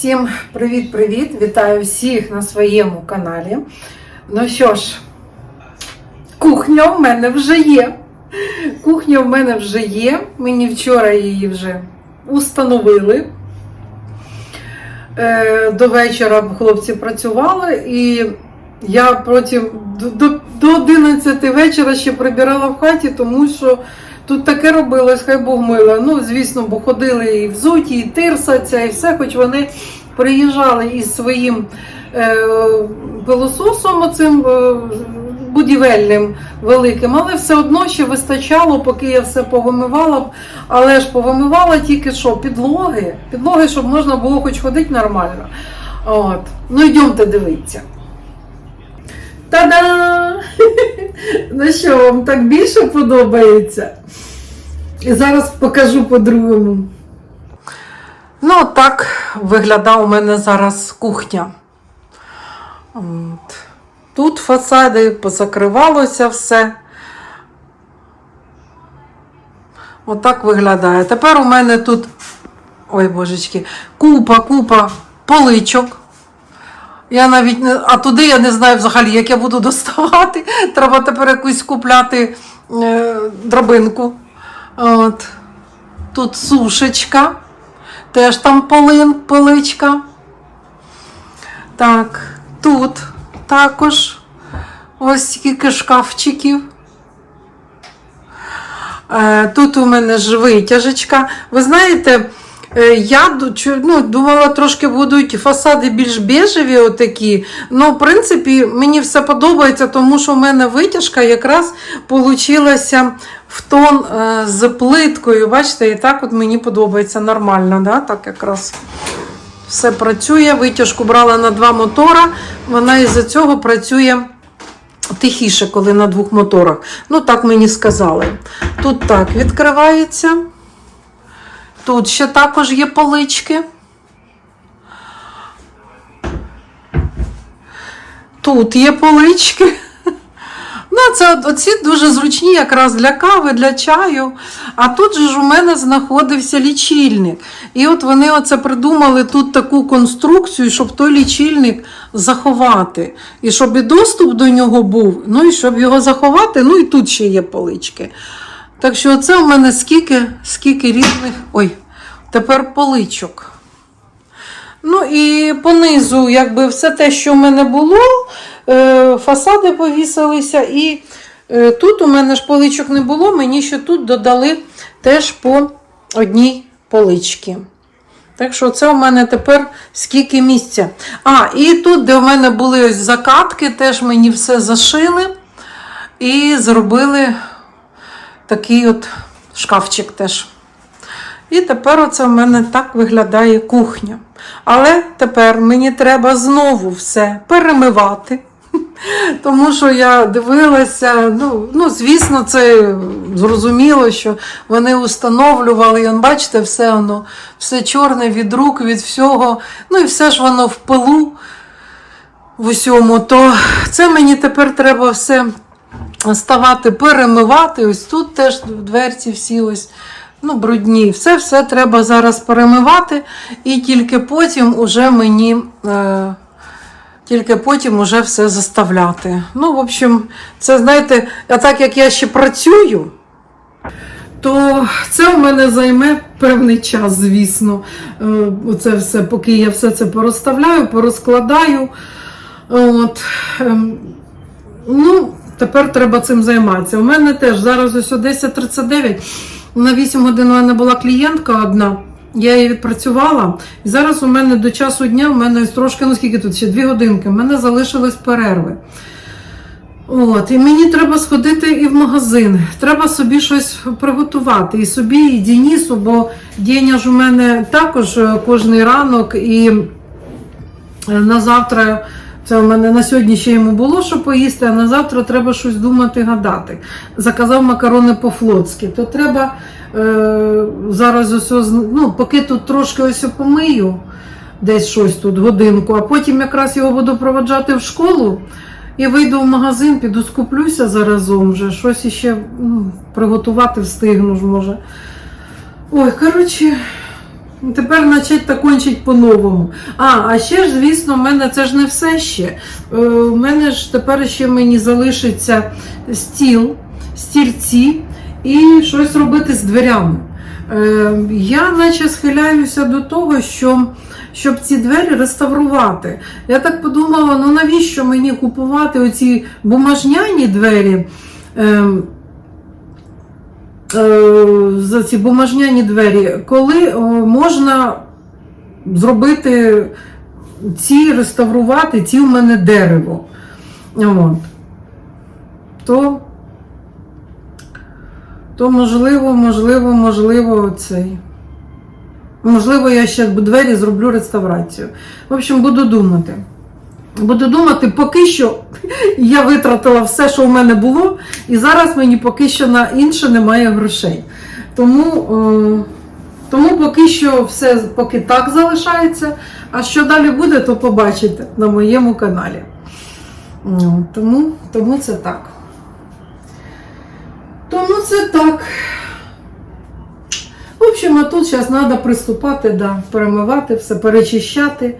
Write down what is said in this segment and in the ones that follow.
Всім привіт-привіт! Вітаю всіх на своєму каналі. Ну що ж, кухня в мене вже є. Кухня в мене вже є. Мені вчора її вже установили. Е, До вечора хлопці працювали, і я до, до 11 вечора ще прибирала в хаті, тому що тут таке робилось, хай Бог мила. Ну, звісно, бо ходили і взуті, і тирсаться, і все, хоч вони приїжджали із своїм е, пилососом, оцим е, будівельним великим, але все одно ще вистачало, поки я все повимивала. Але ж повимивала тільки що підлоги, підлоги, щоб можна було хоч ходити нормально. От. Ну, йдемте дивитися. Та-да! Ну що, вам так більше подобається? І зараз покажу по-другому. Ну, так виглядає у мене зараз кухня. От. Тут фасади позакривалося все. Отак виглядає. Тепер у мене тут, ой божечки, купа, купа поличок. Я навіть не, а туди я не знаю взагалі, як я буду доставати. Треба тепер якусь купляти е, драбинку. От. Тут сушечка. Теж там полин, поличка. Так, тут також ось скільки шкафчиків. Е, Тут у мене ж витяжечка. Ви знаєте, я ну, думала, трошки будуть фасади більш бежеві отакі. Ну, в принципі, мені все подобається, тому що в мене витяжка якраз получилася в тон е, з плиткою. Бачите, і так от мені подобається нормально. Да? Так якраз все працює. Витяжку брала на два мотора. Вона із-за цього працює тихіше, коли на двох моторах. Ну, так мені сказали. Тут так відкривається. Тут ще також є полички. Тут є полички. Ну, це оці дуже зручні якраз для кави, для чаю. А тут же ж у мене знаходився лічильник. І от вони оце придумали тут таку конструкцію, щоб той лічильник заховати. І щоб і доступ до нього був, ну і щоб його заховати, ну і тут ще є полички. Так що це у мене скільки, скільки різних. Ой, тепер поличок. Ну і понизу, якби все те, що в мене було, е, фасади повісилися. І е, тут у мене ж поличок не було, мені ще тут додали теж по одній поличці. Так що це у мене тепер скільки місця. А, і тут, де у мене були ось закатки, теж мені все зашили і зробили такий от шкафчик теж. І тепер оце в мене так виглядає кухня. Але тепер мені треба знову все перемивати. Тому що я дивилася, ну, ну звісно, це зрозуміло, що вони установлювали, і бачите, все воно, все чорне від рук, від всього. Ну і все ж воно в пилу в усьому. То це мені тепер треба все ставати, перемивати. Ось тут теж дверці всі ось ну, брудні. Все все треба зараз перемивати, і тільки потім уже мені. Е, тільки потім уже все заставляти. Ну, в общем, це знаєте, а так як я ще працюю, то це у мене займе певний час, звісно. Е, Оце все, поки я все це порозставляю, порозкладаю. От. ем, Ну, тепер треба цим займатися. У мене теж зараз ось о 10.39. На 8 годин у мене була клієнтка одна. Я її відпрацювала. І зараз у мене до часу дня, у мене трошки, ну скільки тут ще 2 годинки, у мене залишились перерви. От, і мені треба сходити і в магазин. Треба собі щось приготувати. І собі, і Дінісу, бо Деня ж у мене також е, кожний ранок і е, на завтра. Це у мене на сьогодні ще йому було що поїсти, а на завтра треба щось думати, гадати. Заказав макарони по-флотськи, то треба е, зараз ось, ну, поки тут трошки ось помию, десь щось тут годинку, а потім якраз його буду проводжати в школу і вийду в магазин, піду скуплюся заразом вже, щось іще ну, приготувати встигну ж може. Ой, коротше, Тепер начать та кончить по-новому. А, а ще ж, звісно, в мене це ж не все ще. Е, У мене ж тепер ще мені залишиться стіл, стільці і щось робити з дверями. Е, Я наче схиляюся до того, що щоб ці двері реставрувати. Я так подумала, ну навіщо мені купувати оці бумажняні двері? Ем, е, за ці бумажняні двері, коли е, можна зробити ці, реставрувати, ці у мене дерево. От. То, то можливо, можливо, можливо, цей. Можливо, я ще двері зроблю реставрацію. В общем, буду думати. Буду думати, поки що я витратила все, що в мене було, і зараз мені поки що на інше немає грошей. Тому, е, тому поки що все поки так залишається. А що далі буде, то побачите на моєму каналі. Ну, Тому, тому це так. Тому це так. В общем, а тут зараз треба приступати, да, перемивати все, перечищати.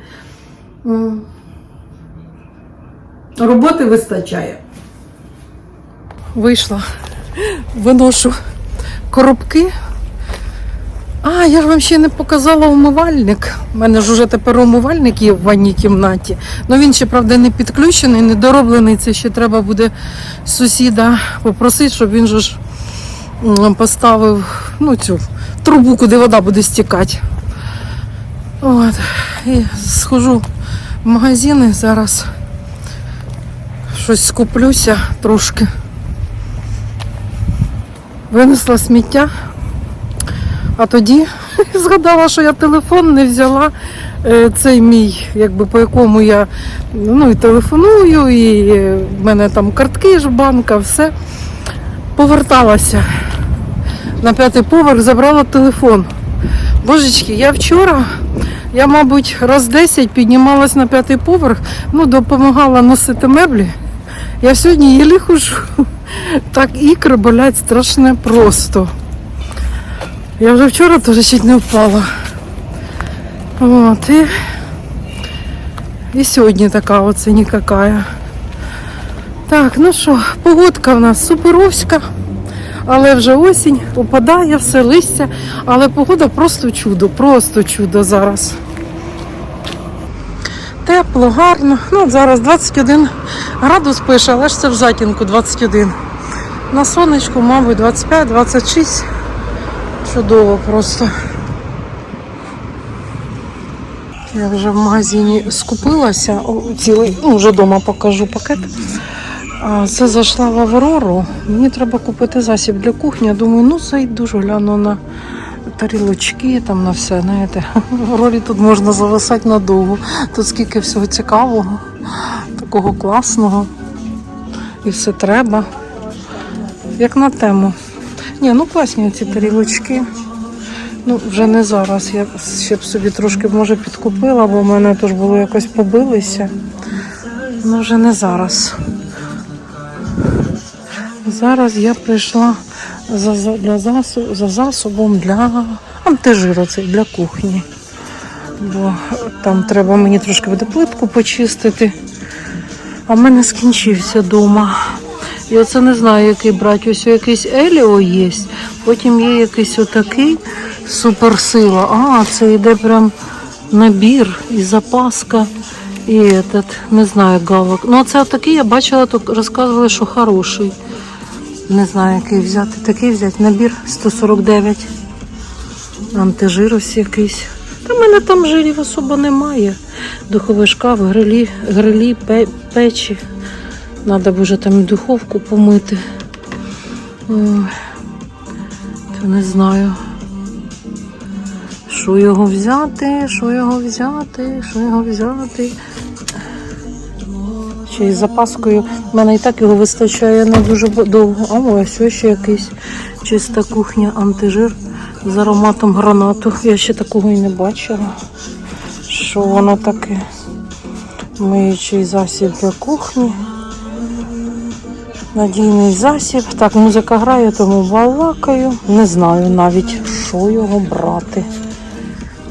Роботи вистачає. Вийшла, виношу коробки. А, я ж вам ще не показала умивальник. У мене ж уже тепер умивальник є в ванній кімнаті. Ну він ще, правда, не підключений, не дороблений. Це ще треба буде сусіда попросити, щоб він же ж поставив ну, цю трубу, куди вода буде стікати. От. І схожу в магазини зараз. Щось скуплюся трошки. Винесла сміття, а тоді згадала, що я телефон не взяла. е, Цей мій, якби по якому я ну, і телефоную, і е, в мене там картки ж банка, все. Поверталася на п'ятий поверх, забрала телефон. Божечки, я вчора, я, мабуть, раз 10 піднімалась на п'ятий поверх, ну, допомагала носити меблі. Я сьогодні єлі хожу. Так ікри болять страшне просто. Я вже вчора теж чуть не впала. От, і, і сьогодні така оце нікакая. Так, ну що, погодка в нас суперовська, але вже осінь, опадає все листя, але погода просто чудо, просто чудо зараз. Тепло, гарно. Ну, зараз 21 градус пише, але ж це в затінку 21. На сонечку, мабуть, 25-26. Чудово просто. Я вже в магазині скупилася, цілий, ну вже вдома покажу пакет. Це зайшла в Аврору. Мені треба купити засіб для кухні. Я думаю, ну зайду гляну на тарілочки, там на все. Знаєте, в Аврорі тут можна зависати надовго. Тут скільки всього цікавого, такого класного. І все треба. Як на тему. Ні, ну класні ці тарілочки. Ну, вже не зараз. Я ще б собі трошки, може, підкупила, бо в мене теж було якось побилися. Ну, вже не зараз. Зараз я прийшла за, за, засоб, за засобом для антижиру, цей, для кухні. Бо там треба мені трошки буде плитку почистити. А в мене скінчився вдома. І оце не знаю, який брати. Ось якийсь Еліо є, потім є якийсь отакий суперсила. А, це йде прям набір і запаска. І этот, не знаю, галок. Ну, це такий я бачила, то розказували, що хороший. Не знаю, який взяти. Такий взяти. Набір 149. Антижир ось якийсь. Та в мене там жирів особо немає. Духовий шкаф, грилі, грилі пе- печі. Б вже там духовку помити. Ой, не знаю. Що його взяти, що його взяти, що його взяти. Ще й запаскою. У мене і так його вистачає не дуже довго. А ось ось ще якийсь чиста кухня, антижир з ароматом гранату. Я ще такого і не бачила. Що воно таке? Миючий засіб для кухні. Надійний засіб. Так, музика грає, тому балакаю. Не знаю навіть, що його брати.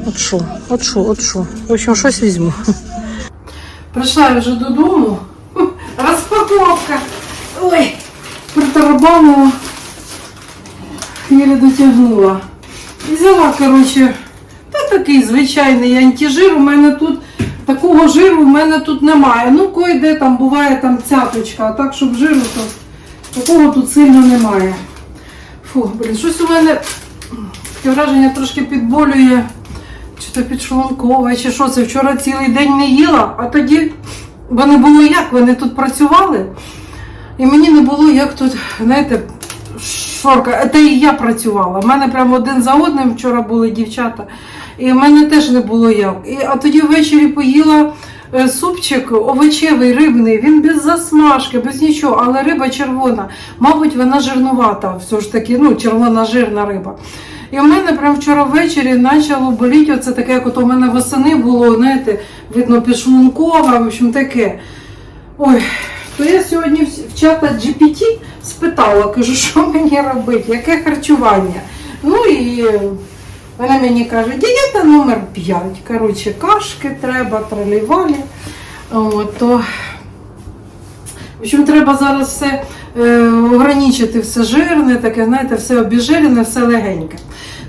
От що, от що, от що. В общем, щось візьму. Прийшла я вже додому. Розпаковка. Ой, притарабанила. Єле дотягнула. І взяла, коротше, та такий звичайний антижир. У мене тут такого жиру в мене тут немає. Ну, кой-де там буває там цяточка, а так, щоб жиру, то такого тут сильно немає. Фу, блін, щось у мене таке враження трошки підболює. Чи то підшлункове, чи що це. Вчора цілий день не їла, а тоді, бо не було як, вони тут працювали. І мені не було як тут, знаєте, шорка. Та і я працювала. У мене прямо один за одним вчора були дівчата. І в мене теж не було як. І, а тоді ввечері поїла е, супчик овочевий, рибний, він без засмажки, без нічого, але риба червона. Мабуть, вона жирнувата, все ж таки, ну, червона жирна риба. І в мене прямо вчора ввечері почало боліти, оце таке, як от у мене восени було, знаєте, видно, підшлункове, в общем, таке. Ой, то я сьогодні в- чата GPT спитала, кажу, що мені робити, яке харчування. Ну і вона мені каже, дієта номер 5. Коротше, кашки треба, тролівалі. То, в общем, треба зараз все е, ограничити все жирне, таке, знаєте, все обіжирене, все легеньке.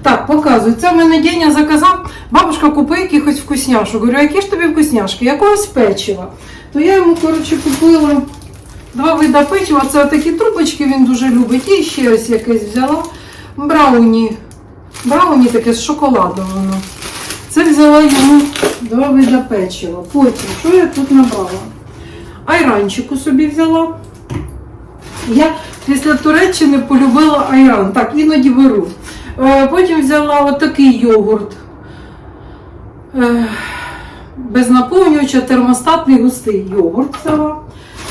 Так, показую. Це в мене Деня заказав. Бабушка купи якихось вкусняшок. Говорю, які ж тобі вкусняшки? Якогось печива. То я йому, коротше, купила два вида печива. Це такі трубочки він дуже любить. І ще ось якесь взяла. Брауні. Брауні таке з шоколадом воно. Це взяла йому два вида печива. Потім, що я тут набрала? Айранчику собі взяла. Я після Туреччини полюбила айран. Так, іноді беру. Е, Потім взяла отакий йогурт. Е, Без наповнювача, термостатний густий йогурт взяла.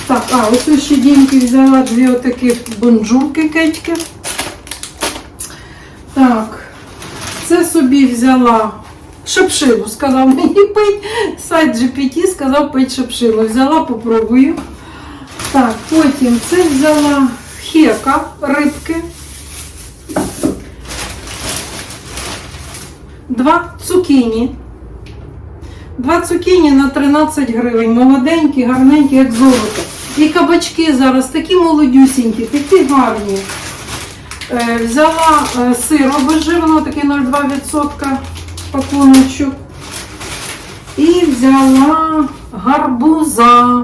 Так, а, ось ще діньки взяла дві отакі бонжурки кетьки. Так, це собі взяла шепшину, сказав мені пить. Сайт GPT сказав пить шепшину. Взяла, попробую. Так, потім це взяла хека рибки. Два цукіні. Два цукіні на 13 гривень. Молоденькі, гарненькі, як золото. І кабачки зараз такі молодюсінькі, такі гарні. Е, взяла е, сир обезжиреного, такий 0,2% пакуночок. І взяла гарбуза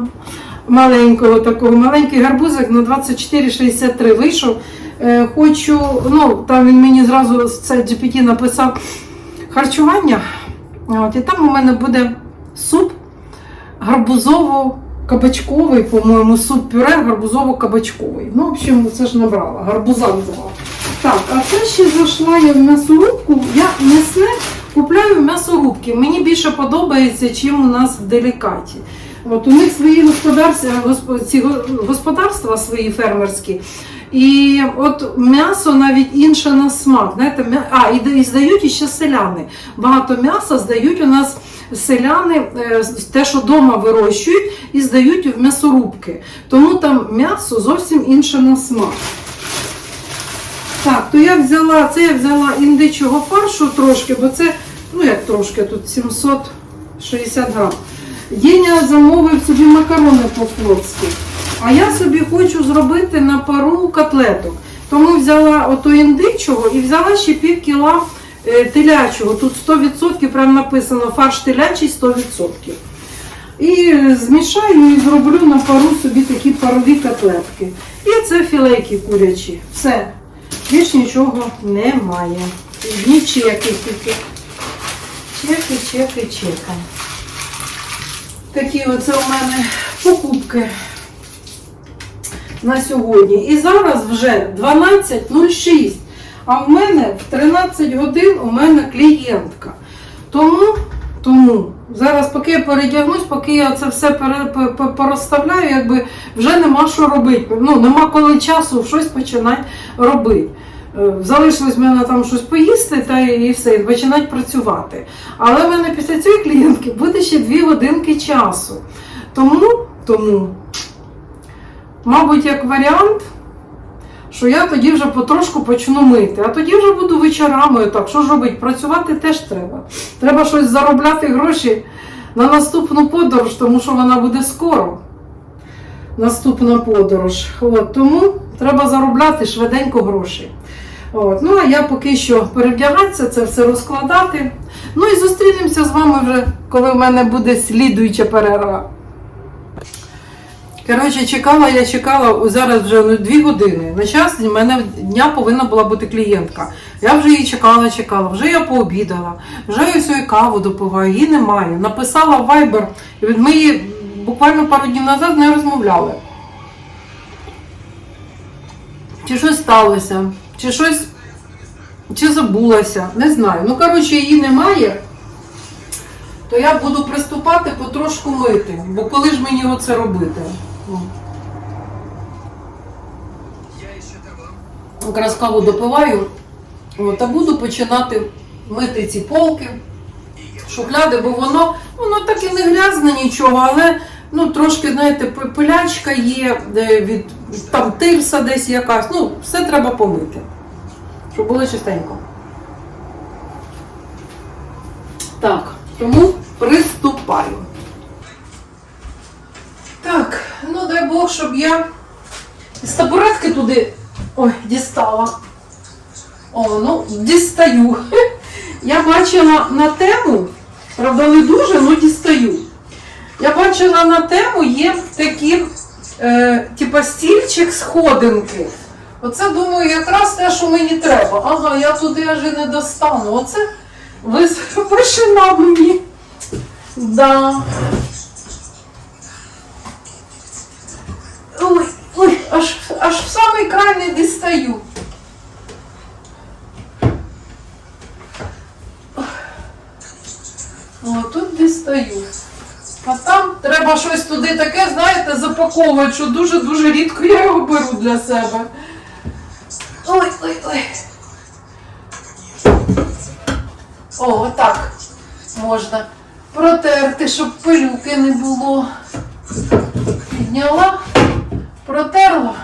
маленького такого. Маленький гарбузик на 24,63 вийшов. Е, хочу, ну там він мені зразу з це GPT написав харчування. От, і там у мене буде суп гарбузово-кабачковий, по-моєму, суп пюре гарбузово-кабачковий. Ну, в общем, це ж набрала, гарбуза взяла. Так, а це ще зайшла я в м'ясорубку. Я м'ясне купляю в м'ясорубки. Мені більше подобається, чим у нас в делікаті. От у них свої господарства, господарства свої фермерські. І от м'ясо навіть інше на смак. Знаєте, а, і, здають іще селяни. Багато м'яса здають у нас селяни, е, те, що вдома вирощують, і здають в м'ясорубки. Тому там м'ясо зовсім інше на смак. Так, то я взяла, це я взяла індичого фаршу трошки, бо це, ну як трошки, тут 760 грам. Деня замовив собі макарони по-флотськи. А я собі хочу зробити на пару котлеток. Тому взяла ото індичого і взяла ще пів кіла е, телячого. Тут 100% прям написано фарш телячий 100%. І е, змішаю і зроблю на пару собі такі парові котлетки. І це філейки курячі. Все. Більш нічого немає. Одні чеки тільки. Чеки, чеки, чеки. Такі оце у мене покупки на сьогодні. І зараз вже 12.06. А в мене в 13 годин у мене клієнтка. Тому, тому зараз, поки я передягнусь, поки я це все порозставляю, якби вже нема що робити. Ну, нема коли часу щось починати робити. Е, Залишилось в мене там щось поїсти та і все, і починати працювати. Але в мене після цієї клієнтки буде ще 2 годинки часу. Тому, тому, мабуть, як варіант, що я тоді вже потрошку почну мити. А тоді вже буду вечорами. Так, що ж робити? Працювати теж треба. Треба щось заробляти гроші на наступну подорож, тому що вона буде скоро. Наступна подорож. От, тому треба заробляти швиденько гроші. От, ну а я поки що перевдягатися, це все розкладати. Ну і зустрінемося з вами вже, коли в мене буде слідуюча перерва. Коротше, чекала, я чекала зараз вже ну, дві години. На час в мене дня повинна була бути клієнтка. Я вже її чекала, чекала, вже я пообідала, вже я свою каву допиваю, її немає. Написала в Viber, ми її буквально пару днів назад з нею розмовляли. Чи щось сталося, чи щось, чи забулася, не знаю. Ну, коротше, її немає, то я буду приступати потрошку мити. Бо коли ж мені оце робити? Ну. Якраз каву допиваю, от, а буду починати мити ці полки, шухляди, бо воно, воно так і не грязне нічого, але ну, трошки, знаєте, пилячка є, від там тирса десь якась. Ну, все треба помити, щоб було чистенько. Так, тому приступаю. Так, ну дай Бог, щоб я з табуретки туди ой, дістала. О, ну, дістаю. Я бачила на тему, правда, не дуже, ну дістаю. Я бачила на тему є такі, е, типа стільчик сходинки. Оце, думаю, якраз те, що мені треба. Ага, я туди аж і не достану. Оце ви пришина мені. Да. Ой, ой, аж, аж в самий край не дістаю. Що дуже-дуже рідко я його беру для себе. Ой, ой, ой. О, отак можна протерти, щоб пилюки не було. Підняла, протерла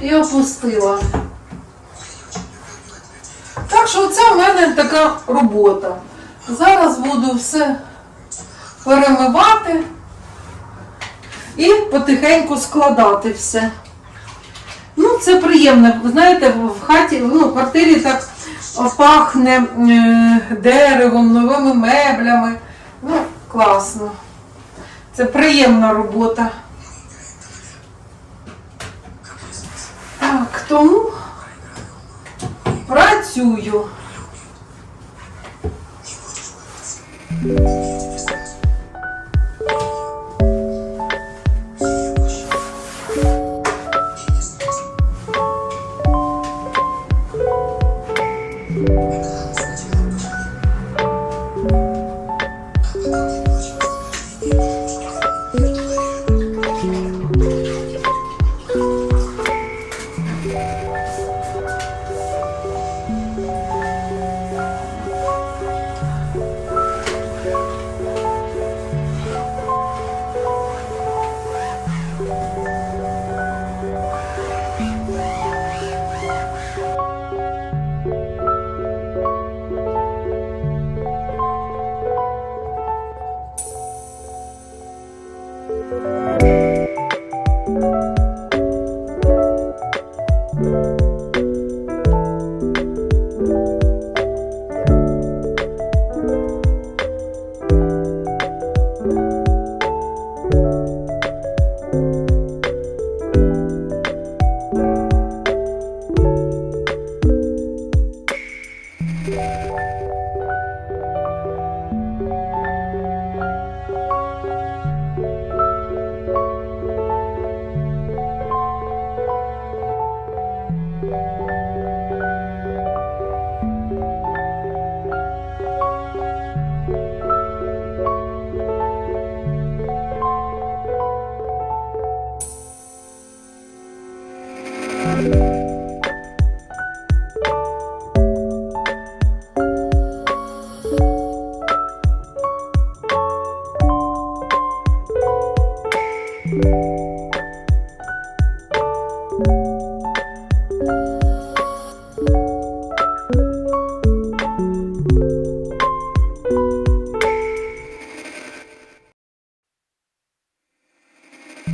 і опустила. Так що це в мене така робота. Зараз буду все перемивати і потихеньку складати все. Ну, це приємно. Ви знаєте, в хаті, ну, в квартирі так пахне е, деревом, новими меблями. Ну, класно. Це приємна робота. Так, тому працюю.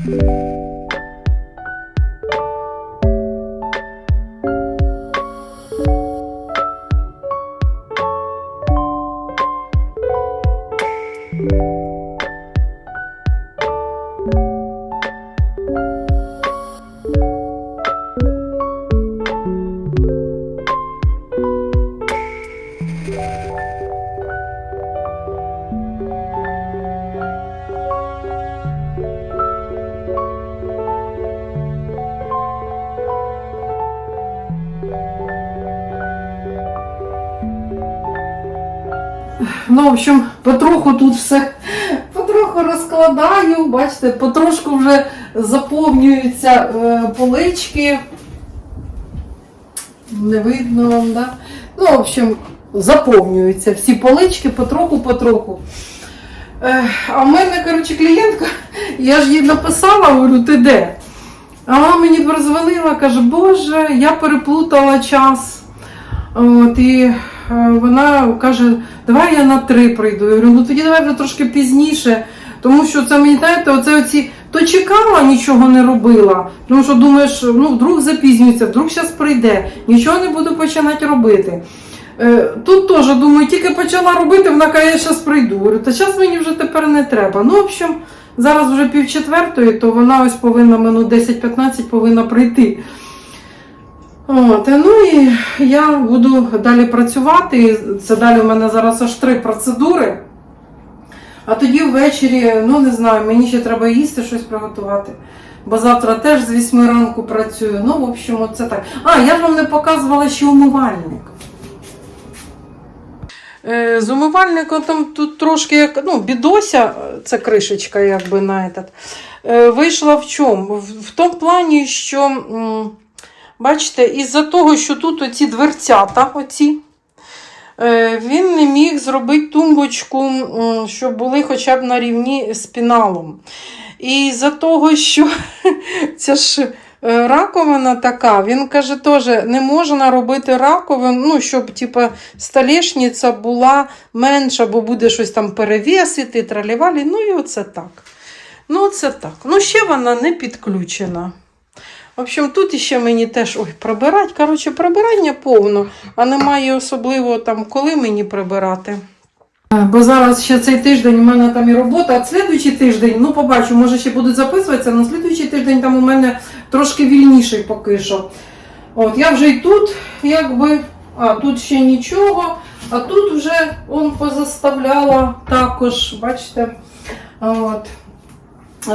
Música все потроху розкладаю, бачите, потрошку вже заповнюються е, полички. Не видно вам, да? Ну, в общем, заповнюються всі полички потроху-потроху. Е, а в мене, коротше, клієнтка, я ж їй написала, говорю, ти де? А вона мені перезвонила, каже, Боже, я переплутала час. От, і вона каже, давай я на три прийду. Я говорю, ну тоді давай вже трошки пізніше. Тому що це мені знаєте, оце оці то чекала, нічого не робила. Тому що думаєш, ну вдруг запізнюється, вдруг зараз прийде, нічого не буду починати робити. Е, Тут теж думаю, тільки почала робити, вона каже, я зараз прийду. Говорю, та час мені вже тепер не треба. Ну, в общем, зараз вже пів четвертої, то вона ось повинна минут 10-15 повинна прийти. От, ну і я буду далі працювати. Це далі в мене зараз аж три процедури. А тоді ввечері, ну не знаю, мені ще треба їсти щось приготувати. Бо завтра теж з 8 ранку працюю. Ну, в общем, оце так. А, я ж вам не показувала ще умивальник. Е, З умивальником там тут трошки як ну, бідося, це кришечка, якби на этот, е, вийшла в чому? В, в тому плані, що, м, бачите, із-за того, що тут оці дверцята, оці, е, він не міг зробити тумбочку, щоб були хоча б на рівні з піналом. І за того, що ця ж е, раковина така, він каже, теж не можна робити раковину, ну, щоб типа, столешниця була менша, бо буде щось там перевісити, тралівалі. Ну і оце так. Ну, оце так. Ну, ще вона не підключена. В общем, тут іще мені теж ой, прибирати. Коротше, прибирання повно, а немає особливо там, коли мені прибирати. Бо зараз ще цей тиждень у мене там і робота, а слідуючий тиждень, ну побачу, може ще будуть записуватися, але слідуючий тиждень там у мене трошки вільніший поки що. От, я вже і тут, якби, а тут ще нічого, а тут вже он позаставляла також, бачите. От.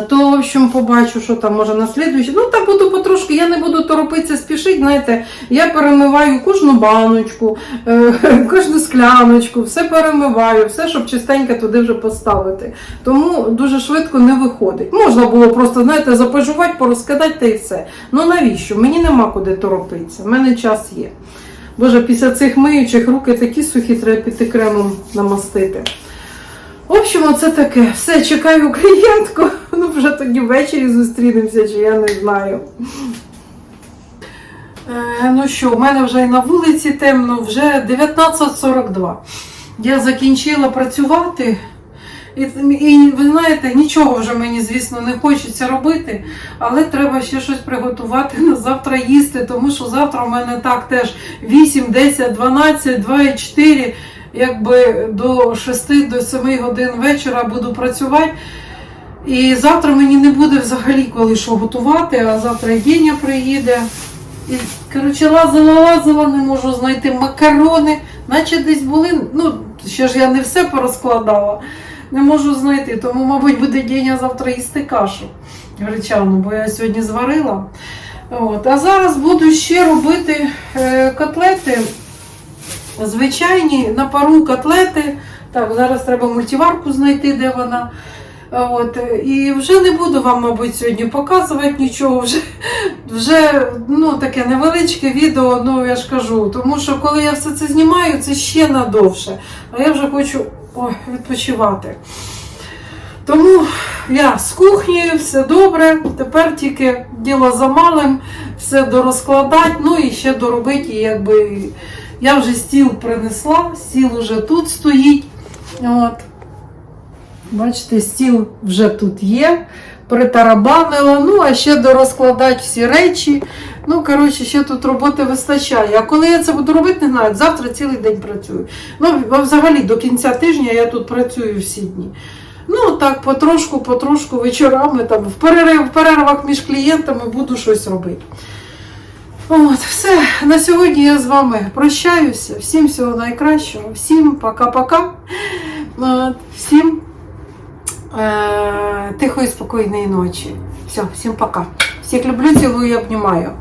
То, в общем, побачу, що там може на слідуючий. Ну, так буду потрошки, я не буду торопитися, спішити, знаєте, я перемиваю кожну баночку, е, кожну скляночку, все перемиваю, все, щоб чистенько туди вже поставити. Тому дуже швидко не виходить. Можна було просто, знаєте, запожувати, порозкидати та й все. Ну навіщо? Мені нема куди торопитися, в мене час є. Боже, після цих миючих руки такі сухі, треба піти кремом намастити. В общем, оце таке. Все, чекаю клієнтку. Ну, вже тоді ввечері зустрінемося, чи я не знаю. Е, ну що, в мене вже і на вулиці темно, вже 19.42. Я закінчила працювати. І, і ви знаєте, нічого вже мені, звісно, не хочеться робити, але треба ще щось приготувати на завтра їсти, тому що завтра в мене так теж 8, 10, 12, 2 4, якби до 6 до 7 годин вечора буду працювати. І завтра мені не буде взагалі коли що готувати, а завтра Деня приїде. І, коротше, лазила, лазила, не можу знайти макарони, наче десь були. Ну, ще ж я не все порозкладала, не можу знайти. Тому, мабуть, буде Деня завтра їсти кашу гречану, бо я сьогодні зварила. От. А зараз буду ще робити е, котлети. Звичайні на пару котлети. Так, зараз треба мультиварку знайти, де вона. От, і вже не буду вам, мабуть, сьогодні показувати нічого. Вже, вже ну, таке невеличке відео, ну я ж кажу. Тому що коли я все це знімаю, це ще надовше. А я вже хочу ой, відпочивати. Тому я з кухні, все добре. Тепер тільки діло за малим, все дорозкладати, ну і ще доробити. Якби я вже стіл принесла, стіл вже тут стоїть. От. Бачите, стіл вже тут є, притарабанила, ну а ще дорозкладати всі речі. Ну, коротше, ще тут роботи вистачає. А коли я це буду робити, не знаю, завтра цілий день працюю. Ну, взагалі до кінця тижня я тут працюю всі дні. Ну, так, потрошку, потрошку вечорами, там, в перервах між клієнтами буду щось робити. От, все, на сьогодні я з вами прощаюся. Всім всього найкращого, всім пока-пока. Всім е, тихої, спокійної ночі. Все, всім пока. Всіх люблю, цілую і обнімаю.